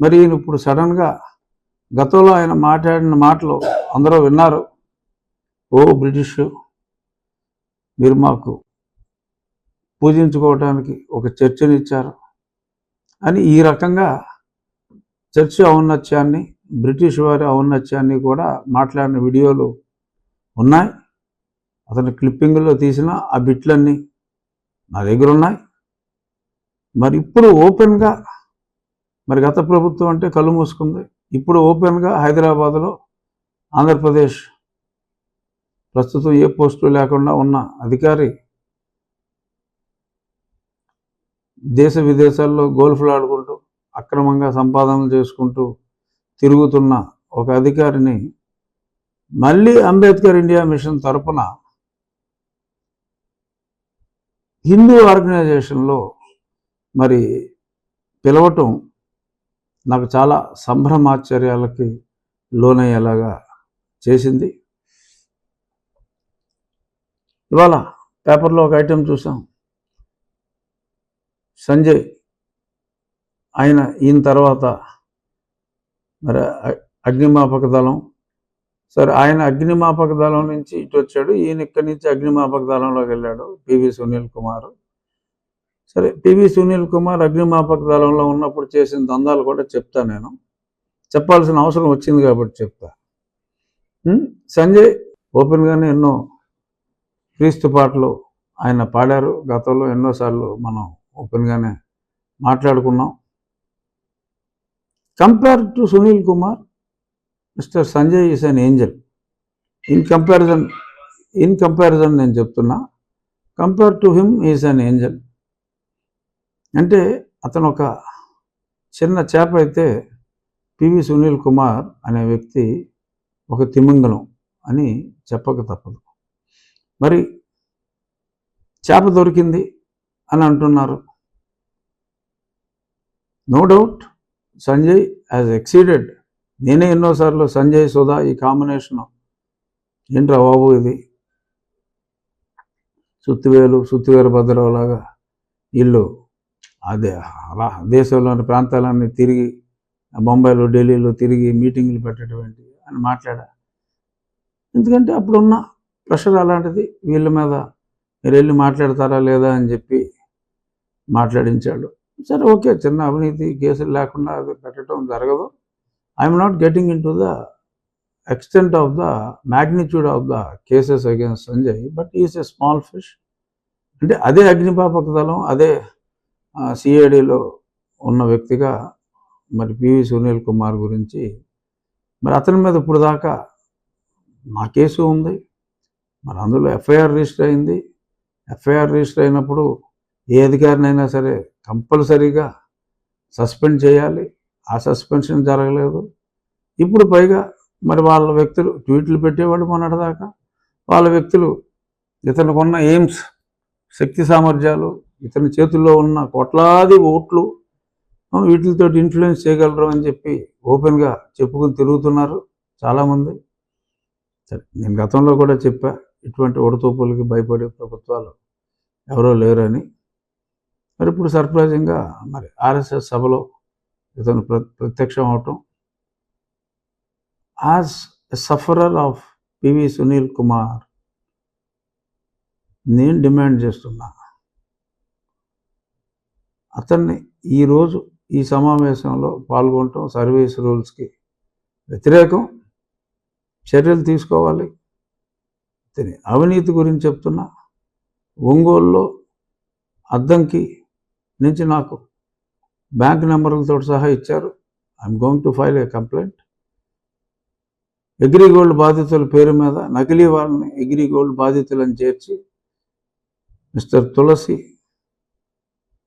మరి ఈయన ఇప్పుడు సడన్గా గతంలో ఆయన మాట్లాడిన మాటలు అందరూ విన్నారు. ఓ బ్రిటిష్ మీరు మాకు పూజించుకోవటానికి ఒక చర్చని ఇచ్చారు అని ఈ రకంగా చర్చి ఔన్నత్యాన్ని బ్రిటిష్ వారి ఔన్నత్యాన్ని కూడా మాట్లాడిన వీడియోలు ఉన్నాయి. అతని క్లిప్పింగ్లో తీసిన ఆ బిట్లన్నీ నా దగ్గర ఉన్నాయి. మరి ఇప్పుడు ఓపెన్గా మరి గత ప్రభుత్వం అంటే కళ్ళు మూసుకుంది. ఇప్పుడు ఓపెన్గా హైదరాబాద్లో ఆంధ్రప్రదేశ్ ప్రస్తుతం ఏ పోస్టు లేకుండా ఉన్న అధికారి దేశ విదేశాల్లో గోల్ఫ్లు ఆడుకుంటూ అక్రమంగా సంపాదనలు చేసుకుంటూ తిరుగుతున్న ఒక అధికారిని మళ్ళీ అంబేద్కర్ ఇండియా మిషన్ తరపున హిందూ ఆర్గనైజేషన్లో మరి పిలవటం నాకు చాలా సంభ్రమాశ్చర్యాలకి లోనయ్యేలాగా చేసింది. ఇవాళ పేపర్లో ఒక ఐటెం చూసాం సంజయ్ ఆయన ఈయన తర్వాత మరి అగ్నిమాపక దళం. సరే ఆయన అగ్నిమాపక దళం నుంచి ఇటు వచ్చాడు ఈయన ఇక్కడి నుంచి అగ్నిమాపక దళంలోకి వెళ్ళాడు పివి సునీల్ కుమార్. సరే పివి సునీల్ కుమార్ అగ్నిమాపక దళంలో ఉన్నప్పుడు చేసిన దందాలు కూడా చెప్తా నేను. చెప్పాల్సిన అవసరం వచ్చింది కాబట్టి చెప్తా. సంజయ్ ఓపెన్గానే ఎన్నో క్రీస్తు పాటలు ఆయన పాడారు. గతంలో ఎన్నోసార్లు మనం ఓపెన్గానే మాట్లాడుకున్నాం. Compare to Sunil Kumar mister Sanjay is an angel in comparison in comparison నేను చెప్తున్నా. Compare to him is an angel అంటే అతను ఒక చిన్న చేప అయితే పివి సునీల్ కుమార్ అనే వ్యక్తి ఒక తిమింగలం అని చెప్పక తప్పదు. మరి చేప దొరికింది అని అంటున్నారు. No doubt Sanjay has exceeded నేనే ఎన్నోసార్లు సంజయ్ సుధా ఈ కాంబినేషన్ ఏంట్రా బాబు ఇది? సుత్తివేలు సుత్తివేలు భద్రరావు లాగా వీళ్ళు అదే అలా దేశంలోని ప్రాంతాలన్నీ తిరిగి బొంబాయిలో ఢిల్లీలో తిరిగి మీటింగ్లు పెట్టడం అని మాట్లాడా. ఎందుకంటే అప్పుడున్న ప్రెషర్ అలాంటిది వీళ్ళ మీద మీరు వెళ్ళి మాట్లాడతారా లేదా అని చెప్పి మాట్లాడించాడు. సరే ఓకే చిన్న అవినీతి కేసులు లేకుండా అది పెట్టడం జరగదు. I'm not getting into the extent of the magnitude of the cases against Sanjay but is a small fish అంటే అదే అగ్నిపాపక దళం అదే సిఐడిలో ఉన్న వ్యక్తిగా మరి పివి సునీల్ కుమార్ గురించి మరి అతని మీద ఇప్పుడు దాకా నా కేసు ఉంది. మరి అందులో ఎఫ్ఐఆర్ రిజిస్టర్ అయింది. ఎఫ్ఐఆర్ రిజిస్టర్ అయినప్పుడు ఏ అధికారినైనా సరే కంపల్సరీగా సస్పెండ్ చేయాలి. ఆ సస్పెన్షన్ జరగలేదు. ఇప్పుడు పైగా మరి వాళ్ళ వ్యక్తులు ట్వీట్లు పెట్టేవాళ్ళు మొన్నటిదాకా వాళ్ళ వ్యక్తులు ఇతనికి ఉన్న ఎయిమ్స్ శక్తి సామర్థ్యాలు ఇతని చేతుల్లో ఉన్న కోట్లాది ఓట్లు వీటితో ఇన్ఫ్లుయెన్స్ చేయగలరు అని చెప్పి ఓపెన్గా చెప్పుకుని తిరుగుతున్నారు చాలామంది. సరే నేను గతంలో కూడా చెప్పా ఇటువంటి ఉడతూపులకి భయపడే ప్రభుత్వాలు ఎవరో లేరని. మరి ఇప్పుడు సర్ప్రైజింగ్గా మరి ఆర్ఎస్ఎస్ సభలో ఇతను ప్ర ప్రత్యక్షం అవటం. As a sufferer of PV Sunil Kumar నేను డిమాండ్ చేస్తున్నా. అతన్ని ఈరోజు ఈ సమావేశంలో పాల్గొనటం సర్వీస్ రూల్స్కి వ్యతిరేకం. చర్యలు తీసుకోవాలి. ఇతని అవినీతి గురించి చెప్తున్నా ఒంగోలులో అద్దంకి నుంచి నాకు బ్యాంక్ నెంబర్లతో సహా ఇచ్చారు. I'm going to file a complaint. Agrigold బాధితుల పేరు మీద నకిలీ వాళ్ళని అగ్రిగోల్డ్ బాధితులను చేర్చి మిస్టర్ తులసి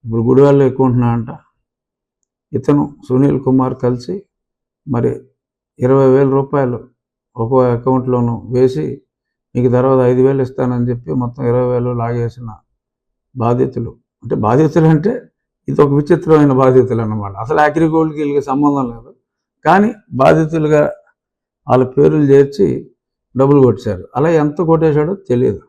ఇప్పుడు గుడివాళ్ళు ఎక్కువ అంట. ఇతను సునీల్ కుమార్ కలిసి మరి ఇరవై వేల రూపాయలు ఒక్కో అకౌంట్లోనూ వేసి మీకు తర్వాత ఐదు వేలు ఇస్తానని చెప్పి మొత్తం ఇరవై వేలు లాగేసిన బాధితులు అంటే బాధితులు అంటే ఇది ఒక విచిత్రమైన బాధితులు అన్నమాట. అసలు అగ్రిగోల్డ్కి వీళ్ళకి సంబంధం లేదు. కానీ బాధితులుగా వాళ్ళ పేర్లు చేర్చి డబ్బులు కొట్టేశారు అలా ఎంత కొట్టేశాడో తెలియదు.